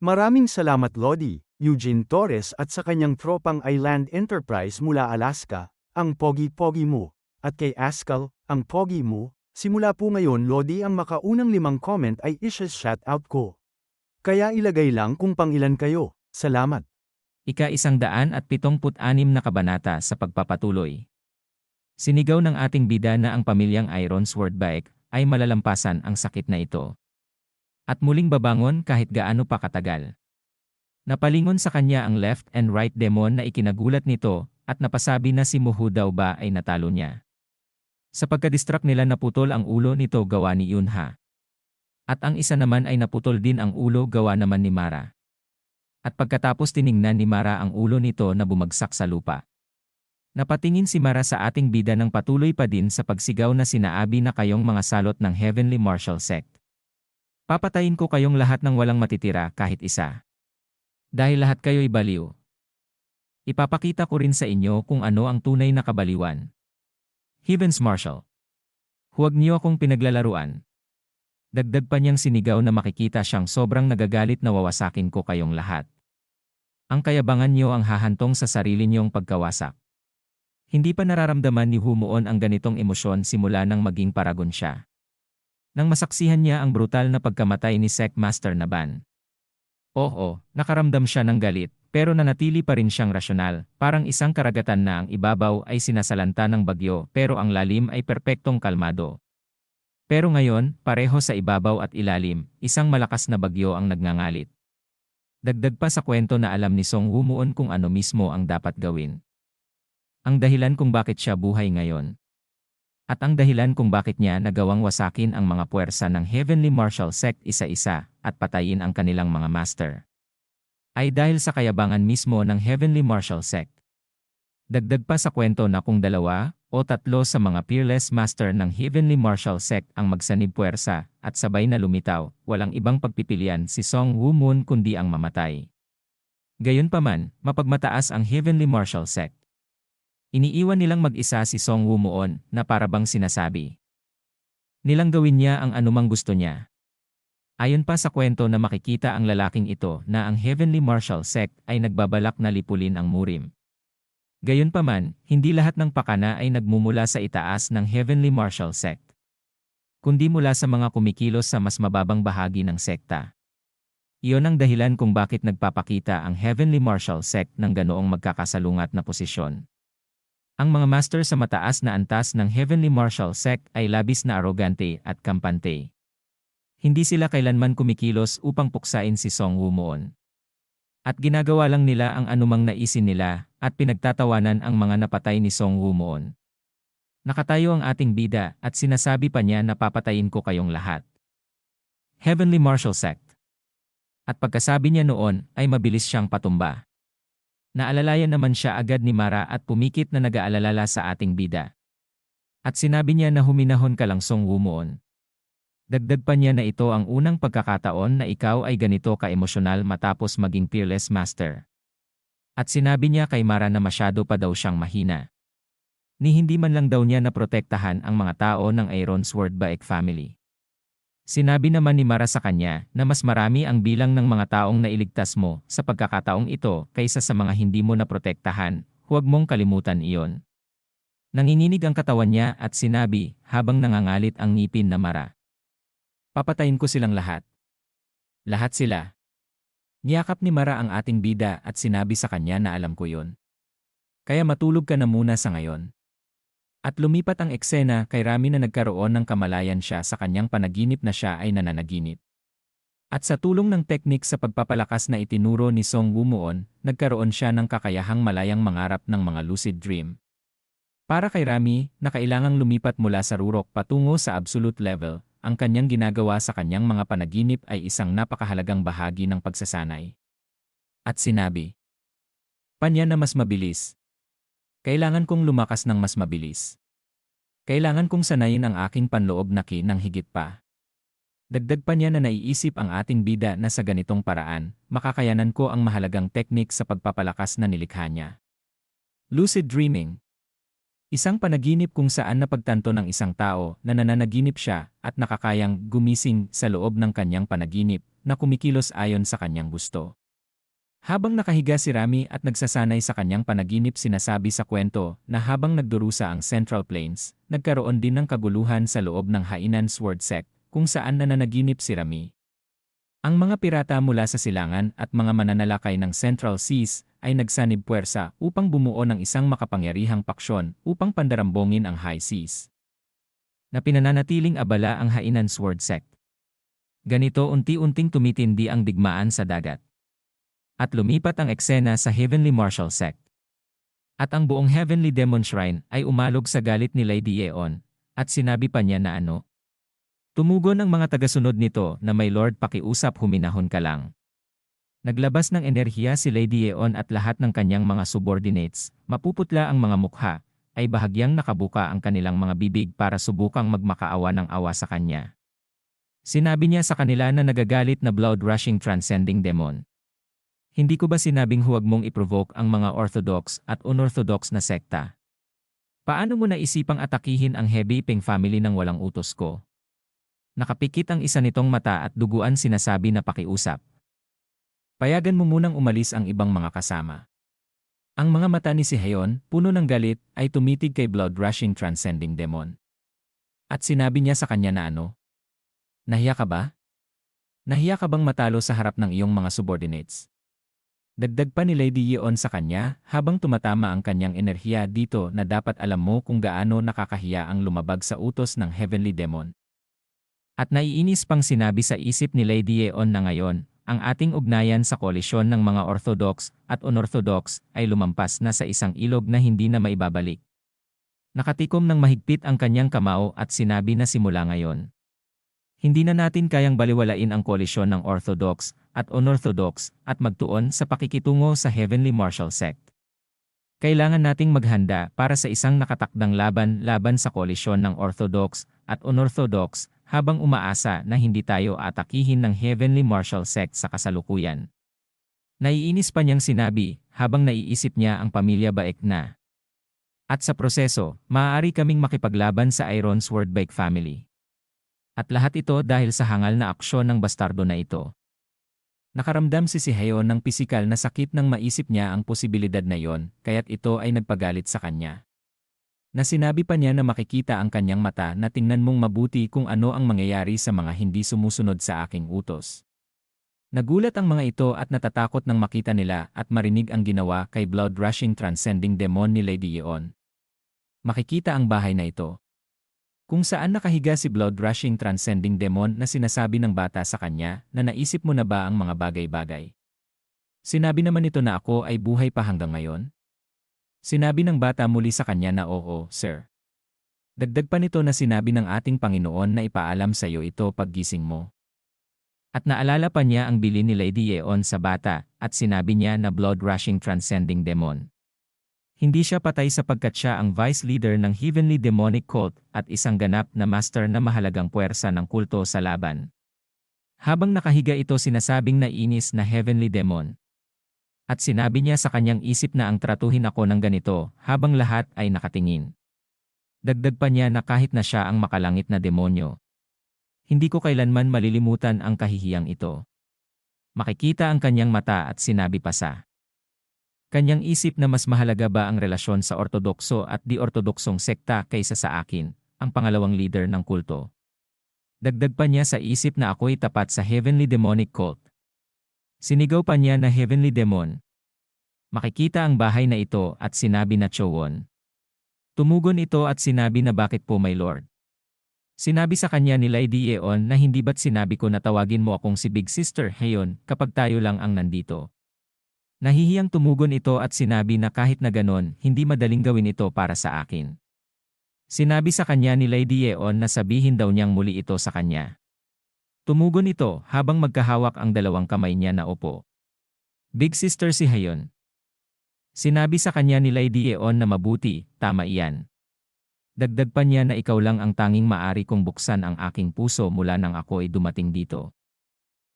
Maraming salamat Lodi, Eugene Torres at sa kanyang tropang Island Enterprise mula Alaska, ang pogi-pogi mo, at kay Askal, ang pogi mo, simula po ngayon Lodi ang makaunang limang comment ay isa-shoutout ko. Kaya ilagay lang kung pangilan kayo, salamat. Ika isang daan at pitongput anim na kabanata sa pagpapatuloy. Sinigaw ng ating bida na ang pamilyang Iron Sword Bike ay malalampasan ang sakit na ito. At muling babangon kahit gaano pa katagal. Napalingon sa kanya ang left and right demon na ikinagulat nito at napasabi na si Muhu daw ba ay natalo niya. Sa pagkadistract nila naputol ang ulo nito gawa ni Yunha. At ang isa naman ay naputol din ang ulo gawa naman ni Mara. At pagkatapos tiningnan ni Mara ang ulo nito na bumagsak sa lupa. Napatingin si Mara sa ating bida ng patuloy pa din sa pagsigaw na sinaabi na kayong mga salot ng Heavenly Martial Sect. Papatayin ko kayong lahat ng walang matitira kahit isa. Dahil lahat kayo'y baliw. Ipapakita ko rin sa inyo kung ano ang tunay na kabaliwan. Heavens Marshal. Huwag niyo akong pinaglalaruan. Dagdag pa niyang sinigaw na makikita siyang sobrang nagagalit na wawasakin ko kayong lahat. Ang kayabangan niyo ang hahantong sa sarili niyong pagkawasak. Hindi pa nararamdaman ni Humuon ang ganitong emosyon simula nang maging paragon siya. Nang masaksihan niya ang brutal na pagkamatay ni Sec Master Naban. Oo, nakaramdam siya ng galit, pero nanatili pa rin siyang rasyonal, parang isang karagatan na ang ibabaw ay sinasalanta ng bagyo pero ang lalim ay perpektong kalmado. Pero ngayon, pareho sa ibabaw at ilalim, isang malakas na bagyo ang nagngangalit. Dagdag pa sa kwento na alam ni Song Humuon kung ano mismo ang dapat gawin. Ang dahilan kung bakit siya buhay ngayon. At ang dahilan kung bakit niya nagawang wasakin ang mga puwersa ng Heavenly Martial Sect isa-isa at patayin ang kanilang mga master. Ay dahil sa kayabangan mismo ng Heavenly Martial Sect. Dagdag pa sa kwento na kung dalawa o tatlo sa mga peerless master ng Heavenly Martial Sect ang magsanib puwersa at sabay na lumitaw, walang ibang pagpipilian si Song Wu Moon kundi ang mamatay. Gayunpaman, mapagmataas ang Heavenly Martial Sect. Iniiwan nilang mag-isa si Song Wumuon na parabang sinasabi. Nilang gawin niya ang anumang gusto niya. Ayon pa sa kwento na makikita ang lalaking ito na ang Heavenly Martial Sect ay nagbabalak na lipulin ang Murim. Gayunpaman, hindi lahat ng pakana ay nagmumula sa itaas ng Heavenly Martial Sect. Kundi mula sa mga kumikilos sa mas mababang bahagi ng sekta. Iyon ang dahilan kung bakit nagpapakita ang Heavenly Martial Sect ng ganoong magkakasalungat na posisyon. Ang mga master sa mataas na antas ng Heavenly Martial Sect ay labis na arogante at kampante. Hindi sila kailanman kumikilos upang puksain si Song Wumuon. At ginagawa lang nila ang anumang naisin nila at pinagtatawanan ang mga napatay ni Song Wumuon. Nakatayo ang ating bida at sinasabi pa niya na papatayin ko kayong lahat. Heavenly Martial Sect. At pagkasabi niya noon ay mabilis siyang patumba. Naalalayan naman siya agad ni Mara at pumikit na nag-aalalala sa ating bida. At sinabi niya na huminahon ka lang song wumuon. Dagdag pa niya na ito ang unang pagkakataon na ikaw ay ganito ka-emosyonal matapos maging peerless master. At sinabi niya kay Mara na masyado pa daw siyang mahina. Ni hindi man lang daw niya naprotektahan ang mga tao ng Iron Sword Baek family. Sinabi naman ni Mara sa kanya na mas marami ang bilang ng mga taong nailigtas mo sa pagkakataong ito kaysa sa mga hindi mo naprotektahan, huwag mong kalimutan iyon. Nanginginig ang katawan niya at sinabi habang nangangalit ang ngipin na Mara. Papatayin ko silang lahat. Lahat sila. Niyakap ni Mara ang ating bida at sinabi sa kanya na alam ko yon. Kaya matulog ka na muna sa ngayon. At lumipat ang eksena kay Rami na nagkaroon ng kamalayan siya sa kanyang panaginip na siya ay nananaginip. At sa tulong ng teknik sa pagpapalakas na itinuro ni Song Wumuon, nagkaroon siya ng kakayahang malayang mangarap ng mga lucid dream. Para kay Rami, na kailangang lumipat mula sa rurok patungo sa absolute level, ang kanyang ginagawa sa kanyang mga panaginip ay isang napakahalagang bahagi ng pagsasanay. At sinabi, Panya na mas mabilis, kailangan kong lumakas ng mas mabilis. Kailangan kong sanayin ang aking panloob na ki ng higit pa. Dagdag pa niya na naiisip ang ating bida na sa ganitong paraan, makakayanan ko ang mahalagang teknik sa pagpapalakas na nilikha niya. Lucid Dreaming Isang panaginip kung saan napagtanto ng isang tao na nananaginip siya at nakakayang gumising sa loob ng kanyang panaginip na kumikilos ayon sa kanyang gusto. Habang nakahiga si Rami at nagsasanay sa kanyang panaginip sinasabi sa kwento na habang nagdurusa ang Central Plains, nagkaroon din ng kaguluhan sa loob ng Hainan Sword Sect kung saan nananaginip si Rami. Ang mga pirata mula sa silangan at mga mananalakay ng Central Seas ay nagsanib puwersa upang bumuo ng isang makapangyarihang paksyon upang pandarambongin ang High Seas. Na pinananatiling abala ang Hainan Sword Sect. Ganito unti-unting tumitindi ang digmaan sa dagat at lumipat ang eksena sa Heavenly Martial Sect. At ang buong Heavenly Demon Shrine ay umalog sa galit ni Lady Eon, at sinabi pa niya na ano. Tumugon ang mga tagasunod nito na may Lord pakiusap huminahon ka lang. Naglabas ng enerhiya si Lady Eon at lahat ng kanyang mga subordinates, mapuputla ang mga mukha, ay bahagyang nakabuka ang kanilang mga bibig para subukang magmakaawa ng awa sa kanya. Sinabi niya sa kanila na nagagalit na blood-rushing transcending demon. Hindi ko ba sinabing huwag mong iprovoke ang mga orthodox at unorthodox na sekta? Paano mo naisipang atakihin ang heavy ping family ng walang utos ko? Nakapikit ang isa nitong mata at duguan sinasabi na pakiusap. Payagan mo munang umalis ang ibang mga kasama. Ang mga mata ni si Heon, puno ng galit, ay tumitig kay blood-rushing transcending demon. At sinabi niya sa kanya na ano? Nahiya ka ba? Nahiya ka bang matalo sa harap ng iyong mga subordinates? Dagdag pa ni Lady Yeon sa kanya habang tumatama ang kanyang enerhiya dito na dapat alam mo kung gaano nakakahiya ang lumabag sa utos ng Heavenly Demon. At naiinis pang sinabi sa isip ni Lady Yeon na ngayon, ang ating ugnayan sa koalisyon ng mga Orthodox at Unorthodox ay lumampas na sa isang ilog na hindi na maibabalik. Nakatikom ng mahigpit ang kanyang kamao at sinabi na simula ngayon. Hindi na natin kayang baliwalain ang koalisyon ng Orthodox at unorthodox at magtuon sa pakikitungo sa Heavenly Martial Sect. Kailangan nating maghanda para sa isang nakatakdang laban laban sa koalisyon ng Orthodox at unorthodox habang umaasa na hindi tayo atakihin ng Heavenly Martial Sect sa kasalukuyan. Naiinis pa niyang sinabi habang naiisip niya ang pamilya Baek na. At sa proseso, maaari kaming makipaglaban sa Iron Sword Bike family. At lahat ito dahil sa hangal na aksyon ng bastardo na ito. Nakaramdam si si Heo ng pisikal na sakit nang maisip niya ang posibilidad na yon, kaya't ito ay nagpagalit sa kanya. Na sinabi pa niya na makikita ang kanyang mata na tingnan mong mabuti kung ano ang mangyayari sa mga hindi sumusunod sa aking utos. Nagulat ang mga ito at natatakot nang makita nila at marinig ang ginawa kay blood-rushing transcending demon ni Lady Yeon. Makikita ang bahay na ito, kung saan nakahiga si blood-rushing transcending demon na sinasabi ng bata sa kanya na naisip mo na ba ang mga bagay-bagay. Sinabi naman nito na ako ay buhay pa hanggang ngayon? Sinabi ng bata muli sa kanya na oo, sir. Dagdag pa nito na sinabi ng ating Panginoon na ipaalam sa iyo ito paggising mo. At naalala pa niya ang bili ni Lady Yeon sa bata at sinabi niya na blood-rushing transcending demon. Hindi siya patay sapagkat siya ang vice leader ng Heavenly Demonic Cult at isang ganap na master na mahalagang puwersa ng kulto sa laban. Habang nakahiga ito sinasabing nainis na Heavenly Demon. At sinabi niya sa kanyang isip na ang tratuhin ako ng ganito habang lahat ay nakatingin. Dagdag pa niya na kahit na siya ang makalangit na demonyo. Hindi ko kailanman malilimutan ang kahihiyang ito. Makikita ang kanyang mata at sinabi pa sa Kanyang isip na mas mahalaga ba ang relasyon sa ortodokso at di-ortodoksong sekta kaysa sa akin, ang pangalawang leader ng kulto. Dagdag pa niya sa isip na ako'y tapat sa Heavenly Demonic Cult. Sinigaw pa niya na Heavenly Demon. Makikita ang bahay na ito at sinabi na Chowon. Tumugon ito at sinabi na bakit po my lord. Sinabi sa kanya ni Lady Eon na hindi ba't sinabi ko na tawagin mo akong si Big Sister Heon kapag tayo lang ang nandito. Nahihiyang tumugon ito at sinabi na kahit na ganon, hindi madaling gawin ito para sa akin. Sinabi sa kanya ni Lady Yeon na sabihin daw niyang muli ito sa kanya. Tumugon ito habang magkahawak ang dalawang kamay niya na upo. Big sister si Hayon. Sinabi sa kanya ni Lady Yeon na mabuti, tama iyan. Dagdag pa niya na ikaw lang ang tanging maari kong buksan ang aking puso mula nang ako ay dumating dito.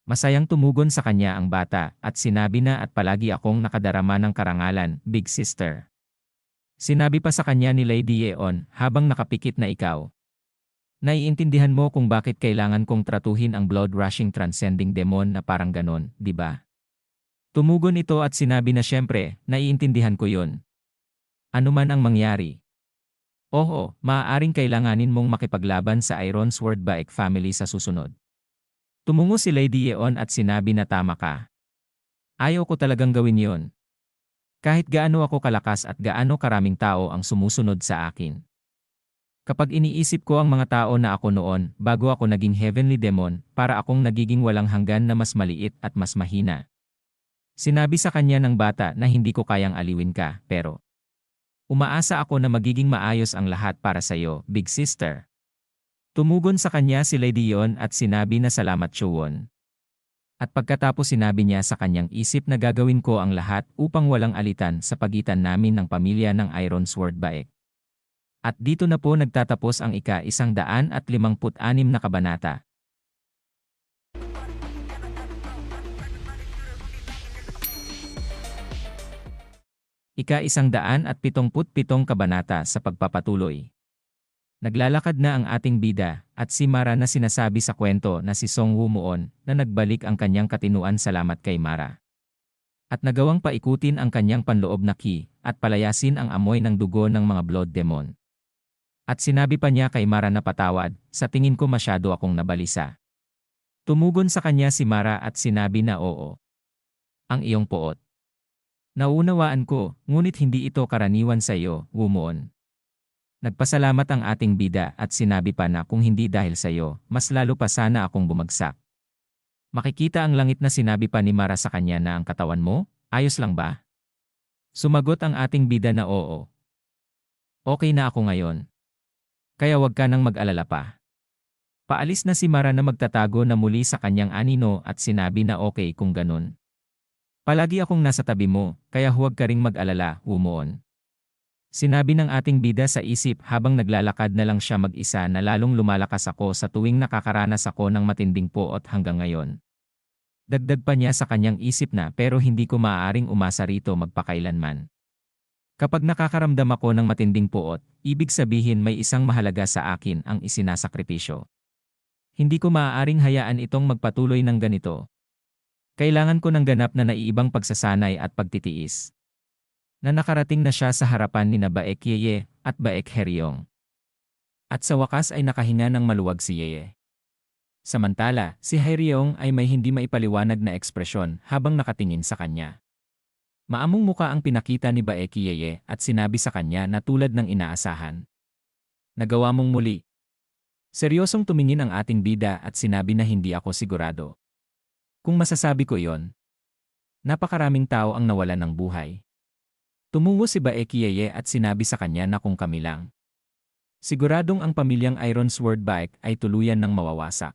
Masayang tumugon sa kanya ang bata at sinabi na at palagi akong nakadarama ng karangalan, Big Sister. Sinabi pa sa kanya ni Lady Yeon habang nakapikit na ikaw. Naiintindihan mo kung bakit kailangan kong tratuhin ang blood-rushing transcending demon na parang ganon, di ba? Tumugon ito at sinabi na syempre, naiintindihan ko yun. Ano man ang mangyari. Oo, maaaring kailanganin mong makipaglaban sa Iron Sword Baek family sa susunod. Tumungo si Lady Yeon at sinabi na tama ka. Ayaw ko talagang gawin yon. Kahit gaano ako kalakas at gaano karaming tao ang sumusunod sa akin. Kapag iniisip ko ang mga tao na ako noon, bago ako naging heavenly demon, para akong nagiging walang hanggan na mas maliit at mas mahina. Sinabi sa kanya ng bata na hindi ko kayang aliwin ka, pero umaasa ako na magiging maayos ang lahat para sa iyo, big sister. Tumugon sa kanya si Lady Yon at sinabi na salamat Chuwon. At pagkatapos sinabi niya sa kanyang isip na gagawin ko ang lahat upang walang alitan sa pagitan namin ng pamilya ng Iron Sword Baek. At dito na po nagtatapos ang ika-isang daan at limangput anim na kabanata. Ika-isang daan at pitongput pitong kabanata sa pagpapatuloy. Naglalakad na ang ating bida, at si Mara na sinasabi sa kwento na si Song Woo Muon na nagbalik ang kanyang katinuan salamat kay Mara. At nagawang paikutin ang kanyang panloob na ki, at palayasin ang amoy ng dugo ng mga blood demon. At sinabi pa niya kay Mara na patawad, sa tingin ko masyado akong nabalisa. Tumugon sa kanya si Mara at sinabi na oo. Ang iyong poot. Naunawaan ko, ngunit hindi ito karaniwan sa iyo, Wumon. Nagpasalamat ang ating bida at sinabi pa na kung hindi dahil sa iyo, mas lalo pa sana akong bumagsak. Makikita ang langit na sinabi pa ni Mara sa kanya na ang katawan mo, ayos lang ba? Sumagot ang ating bida na oo. Okay na ako ngayon. Kaya wag ka nang mag-alala pa. Paalis na si Mara na magtatago na muli sa kanyang anino at sinabi na okay kung ganun. Palagi akong nasa tabi mo, kaya huwag ka ring mag-alala, Wumoon. Sinabi ng ating bida sa isip habang naglalakad na lang siya mag-isa na lalong lumalakas ako sa tuwing nakakaranas ako ng matinding poot hanggang ngayon. Dagdag pa niya sa kanyang isip na pero hindi ko maaaring umasa rito magpakailanman. Kapag nakakaramdam ako ng matinding puot, ibig sabihin may isang mahalaga sa akin ang isinasakripisyo. Hindi ko maaaring hayaan itong magpatuloy ng ganito, kailangan ko ng ganap na naiibang pagsasanay at pagtitiis. Na nakarating na siya sa harapan ni na Baek Yeye at Baek Heryong. At sa wakas ay nakahinga ng maluwag si Yeye. Samantala, si Heryong ay may hindi maipaliwanag na ekspresyon habang nakatingin sa kanya. Maamong muka ang pinakita ni Baek Yeye at sinabi sa kanya na tulad ng inaasahan. Nagawa mong muli. Seryosong tumingin ang ating bida at sinabi na hindi ako sigurado. Kung masasabi ko yon, napakaraming tao ang nawalan ng buhay. Tumungo si Baekiyeye at sinabi sa kanya na kung kami lang. Siguradong ang pamilyang Iron Sword Bike ay tuluyan ng mawawasak.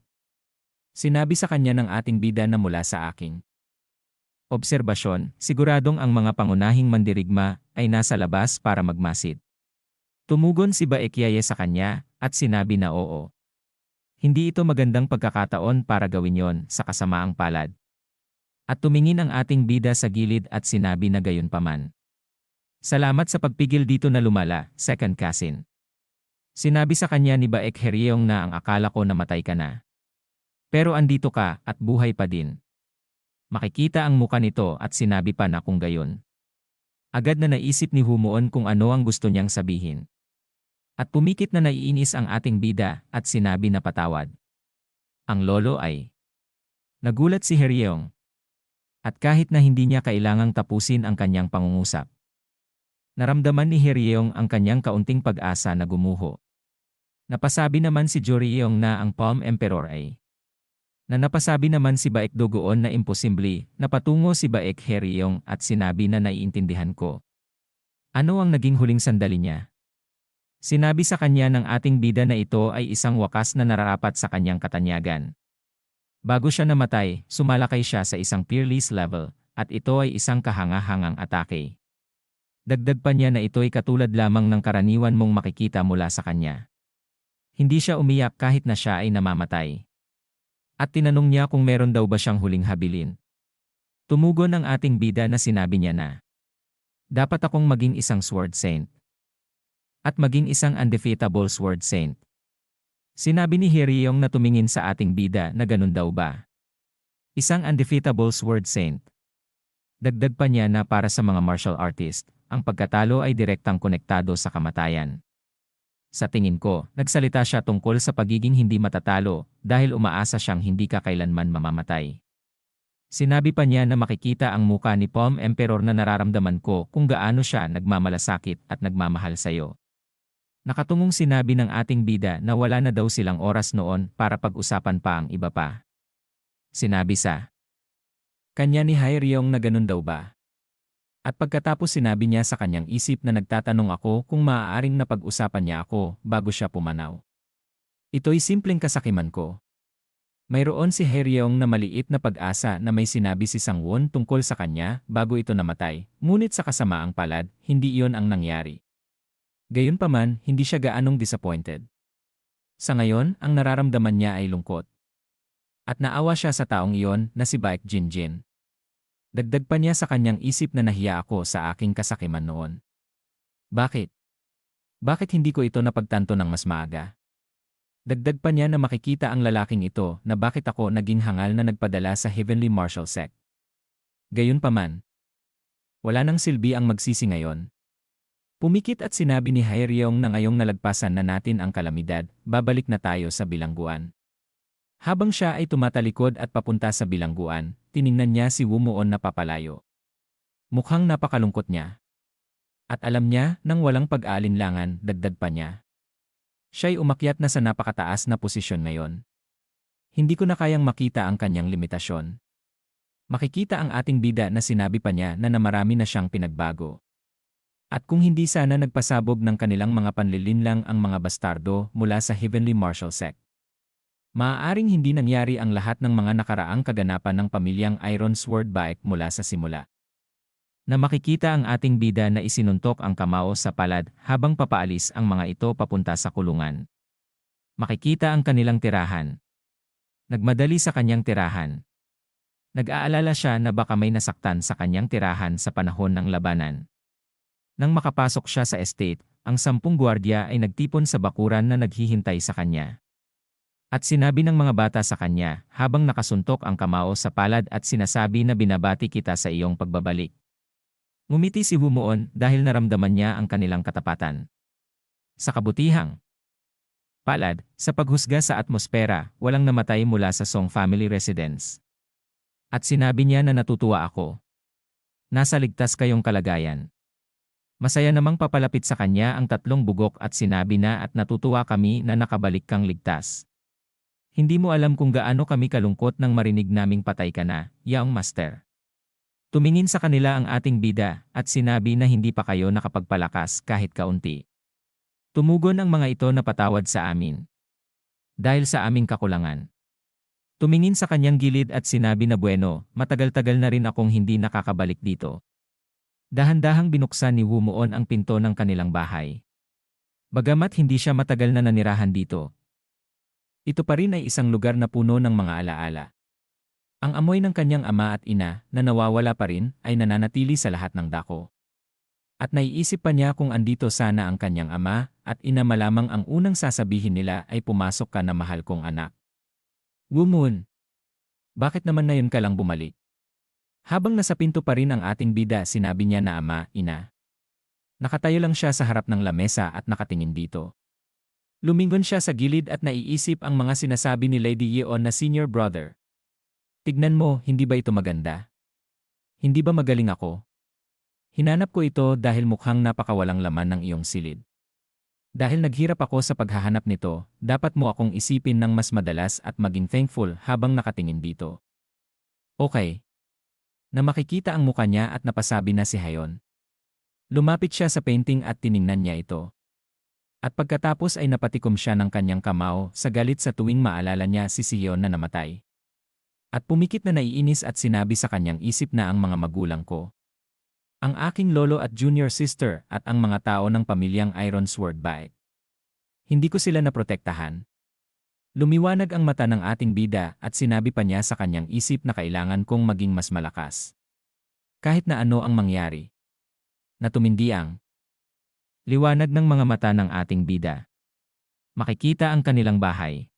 Sinabi sa kanya ng ating bida na mula sa aking. Obserbasyon, siguradong ang mga pangunahing mandirigma ay nasa labas para magmasid. Tumugon si Baekyaye sa kanya at sinabi na oo. Hindi ito magandang pagkakataon para gawin yon sa kasamaang palad. At tumingin ang ating bida sa gilid at sinabi na gayon paman. Salamat sa pagpigil dito na lumala, second cousin. Sinabi sa kanya ni Baek Heryong na ang akala ko namatay ka na. Pero andito ka at buhay pa din. Makikita ang muka nito at sinabi pa na kung gayon. Agad na naisip ni Humuon kung ano ang gusto niyang sabihin. At pumikit na naiinis ang ating bida at sinabi na patawad. Ang lolo ay Nagulat si Heryong. At kahit na hindi niya kailangang tapusin ang kanyang pangungusap. Naramdaman ni Heryong ang kanyang kaunting pag-asa na gumuho. Napasabi naman si Joryong na ang Palm Emperor ay na napasabi naman si Baek Dogoon na imposible, napatungo si Baek Heryong at sinabi na naiintindihan ko. Ano ang naging huling sandali niya? Sinabi sa kanya ng ating bida na ito ay isang wakas na nararapat sa kanyang katanyagan. Bago siya namatay, sumalakay siya sa isang peerless level, at ito ay isang kahanga-hangang atake. Dagdag pa niya na ito ay katulad lamang ng karaniwan mong makikita mula sa kanya. Hindi siya umiyak kahit na siya ay namamatay. At tinanong niya kung meron daw ba siyang huling habilin. Tumugon ang ating bida na sinabi niya na, Dapat akong maging isang sword saint at maging isang undefeatable sword saint. Sinabi ni Hiryong na tumingin sa ating bida na ganun daw ba. Isang undefeatable sword saint. Dagdag pa niya na para sa mga martial artist, ang pagkatalo ay direktang konektado sa kamatayan. Sa tingin ko, nagsalita siya tungkol sa pagiging hindi matatalo dahil umaasa siyang hindi kakailanman mamamatay. Sinabi pa niya na makikita ang muka ni Pom Emperor na nararamdaman ko kung gaano siya nagmamalasakit at nagmamahal sayo. Nakatungong sinabi ng ating bida na wala na daw silang oras noon para pag-usapan pa ang iba pa. Sinabi sa kanya ni Hyryong na ganun daw ba? At pagkatapos sinabi niya sa kanyang isip na nagtatanong ako kung maaaring napag-usapan niya ako bago siya pumanaw. Ito'y simpleng kasakiman ko. Mayroon si Heryong na maliit na pag-asa na may sinabi si Sangwon tungkol sa kanya bago ito namatay, ngunit sa kasamaang palad, hindi iyon ang nangyari. Gayunpaman, hindi siya gaanong disappointed. Sa ngayon, ang nararamdaman niya ay lungkot. At naawa siya sa taong iyon na si Baek Jinjin. Dagdag pa niya sa kanyang isip na nahiya ako sa aking kasakiman noon. Bakit? Bakit hindi ko ito napagtanto ng mas maaga? Dagdag pa niya na makikita ang lalaking ito na bakit ako naging hangal na nagpadala sa Heavenly Martial Sect. Gayunpaman, wala nang silbi ang magsisi ngayon. Pumikit at sinabi ni Hyryong na ngayong nalagpasan na natin ang kalamidad, babalik na tayo sa bilangguan. Habang siya ay tumatalikod at papunta sa bilangguan, tiningnan niya si Wumuon na papalayo. Mukhang napakalungkot niya. At alam niya nang walang pag-aalinlangan, dagdag pa niya. Siya'y umakyat na sa napakataas na posisyon ngayon. Hindi ko na kayang makita ang kanyang limitasyon. Makikita ang ating bida na sinabi pa niya na namarami na siyang pinagbago. At kung hindi sana nagpasabog ng kanilang mga panlilinlang ang mga bastardo mula sa Heavenly Martial Sect. Maaaring hindi nangyari ang lahat ng mga nakaraang kaganapan ng pamilyang Iron Sword Bike mula sa simula. Na makikita ang ating bida na isinuntok ang kamao sa palad habang papaalis ang mga ito papunta sa kulungan. Makikita ang kanilang tirahan. Nagmadali sa kanyang tirahan. Nag-aalala siya na baka may nasaktan sa kanyang tirahan sa panahon ng labanan. Nang makapasok siya sa estate, ang sampung gwardiya ay nagtipon sa bakuran na naghihintay sa kanya. At sinabi ng mga bata sa kanya, habang nakasuntok ang kamao sa palad at sinasabi na binabati kita sa iyong pagbabalik. Ngumiti si Humuon dahil naramdaman niya ang kanilang katapatan. Sa kabutihang palad, sa paghusga sa atmosfera, walang namatay mula sa Song family residence. At sinabi niya na natutuwa ako. Nasa ligtas kayong kalagayan. Masaya namang papalapit sa kanya ang tatlong bugok at sinabi na at natutuwa kami na nakabalik kang ligtas. Hindi mo alam kung gaano kami kalungkot nang marinig naming patay ka na, yaong master. Tumingin sa kanila ang ating bida at sinabi na hindi pa kayo nakapagpalakas kahit kaunti. Tumugon ang mga ito na patawad sa amin. Dahil sa aming kakulangan. Tumingin sa kanyang gilid at sinabi na bueno, matagal-tagal na rin akong hindi nakakabalik dito. Dahan-dahang binuksan ni Wumuon ang pinto ng kanilang bahay. Bagamat hindi siya matagal na nanirahan dito. Ito pa rin ay isang lugar na puno ng mga alaala. Ang amoy ng kanyang ama at ina na nawawala pa rin ay nananatili sa lahat ng dako. At naiisip pa niya kung andito sana ang kanyang ama at ina malamang ang unang sasabihin nila ay pumasok ka na mahal kong anak. Wumun, bakit naman na yun ka lang bumalik? Habang nasa pinto pa rin ang ating bida sinabi niya na ama, ina. Nakatayo lang siya sa harap ng lamesa at nakatingin dito. Lumingon siya sa gilid at naiisip ang mga sinasabi ni Lady Yeon na senior brother. Tignan mo, hindi ba ito maganda? Hindi ba magaling ako? Hinanap ko ito dahil mukhang napakawalang laman ng iyong silid. Dahil naghirap ako sa paghahanap nito, dapat mo akong isipin ng mas madalas at maging thankful habang nakatingin dito. Okay, na makikita ang muka niya at napasabi na si Hayon. Lumapit siya sa painting at tiningnan niya ito. At pagkatapos ay napatikom siya ng kanyang kamao sa galit sa tuwing maalala niya si Sion na namatay. At pumikit na naiinis at sinabi sa kanyang isip na ang mga magulang ko. Ang aking lolo at junior sister at ang mga tao ng pamilyang Iron Sword Bite. Hindi ko sila naprotektahan. Lumiwanag ang mata ng ating bida at sinabi pa niya sa kanyang isip na kailangan kong maging mas malakas. Kahit na ano ang mangyari. Na tumindi ang liwanag ng mga mata ng ating bida. Makikita ang kanilang bahay.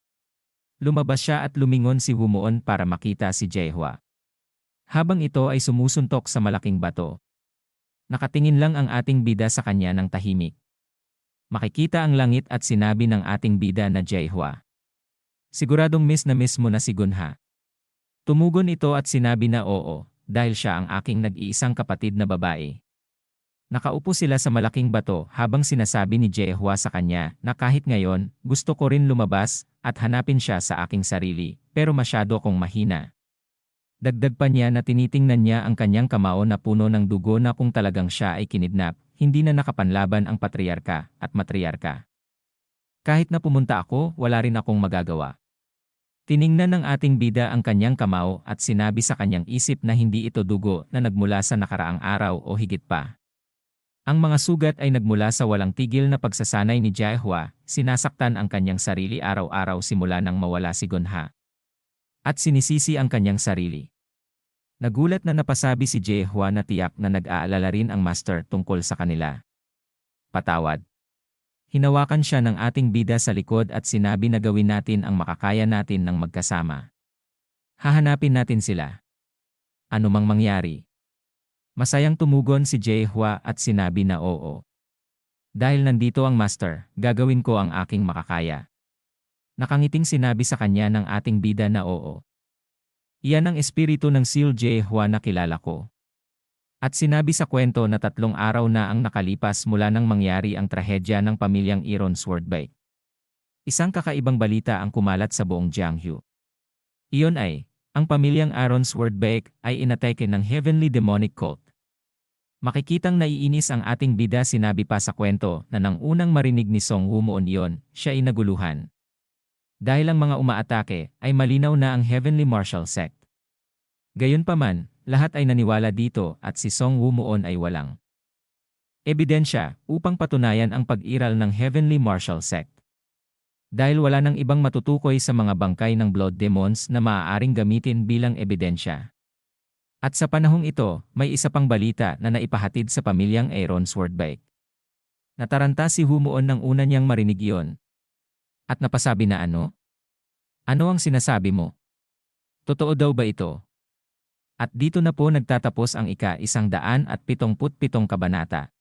Lumabas siya at lumingon si Humuon para makita si Jehua. Habang ito ay sumusuntok sa malaking bato. Nakatingin lang ang ating bida sa kanya ng tahimik. Makikita ang langit at sinabi ng ating bida na Jehua. Siguradong miss na miss mo na si Gunha. Tumugon ito at sinabi na oo, dahil siya ang aking nag-iisang kapatid na babae. Nakaupo sila sa malaking bato habang sinasabi ni Jehua sa kanya na kahit ngayon, gusto ko rin lumabas at hanapin siya sa aking sarili, pero masyado kong mahina. Dagdag pa niya na tinitingnan niya ang kanyang kamao na puno ng dugo na kung talagang siya ay kinidnap, hindi na nakapanlaban ang patriarka at matriarka. Kahit na pumunta ako, wala rin akong magagawa. Tiningnan ng ating bida ang kanyang kamao at sinabi sa kanyang isip na hindi ito dugo na nagmula sa nakaraang araw o higit pa. Ang mga sugat ay nagmula sa walang tigil na pagsasanay ni Jehua, sinasaktan ang kanyang sarili araw-araw simula nang mawala si Gunha. At sinisisi ang kanyang sarili. Nagulat na napasabi si Jehua na tiyak na nag-aalala rin ang master tungkol sa kanila. Patawad. Hinawakan siya ng ating bida sa likod at sinabi na gawin natin ang makakaya natin ng magkasama. Hahanapin natin sila. Ano mang mangyari. Masayang tumugon si Jehua at sinabi na oo. Dahil nandito ang master, gagawin ko ang aking makakaya. Nakangiting sinabi sa kanya ng ating bida na oo. Iyan ang espiritu ng Seal Jehua na kilala ko. At sinabi sa kwento na tatlong araw na ang nakalipas mula nang mangyari ang trahedya ng pamilyang Iron Swordbike. Isang kakaibang balita ang kumalat sa buong Jianghu. Iyon ay, ang pamilyang Aaron Swordbeck ay inatake ng Heavenly Demonic Cult. Makikitang naiinis ang ating bida sinabi pa sa kwento na nang unang marinig ni Song Wumuon yon, siya ay naguluhan. Dahil ang mga umaatake ay malinaw na ang Heavenly Martial Sect. Gayunpaman, lahat ay naniwala dito at si Song Wumuon ay walang ebidensya upang patunayan ang pag-iral ng Heavenly Martial Sect dahil wala nang ibang matutukoy sa mga bangkay ng blood demons na maaaring gamitin bilang ebidensya. At sa panahong ito, may isa pang balita na naipahatid sa pamilyang Aaron Swordbike. Nataranta si Humuon nang una niyang marinig iyon. At napasabi na ano? Ano ang sinasabi mo? Totoo daw ba ito? At dito na po nagtatapos ang ika isang daan at pitongput pitong kabanata.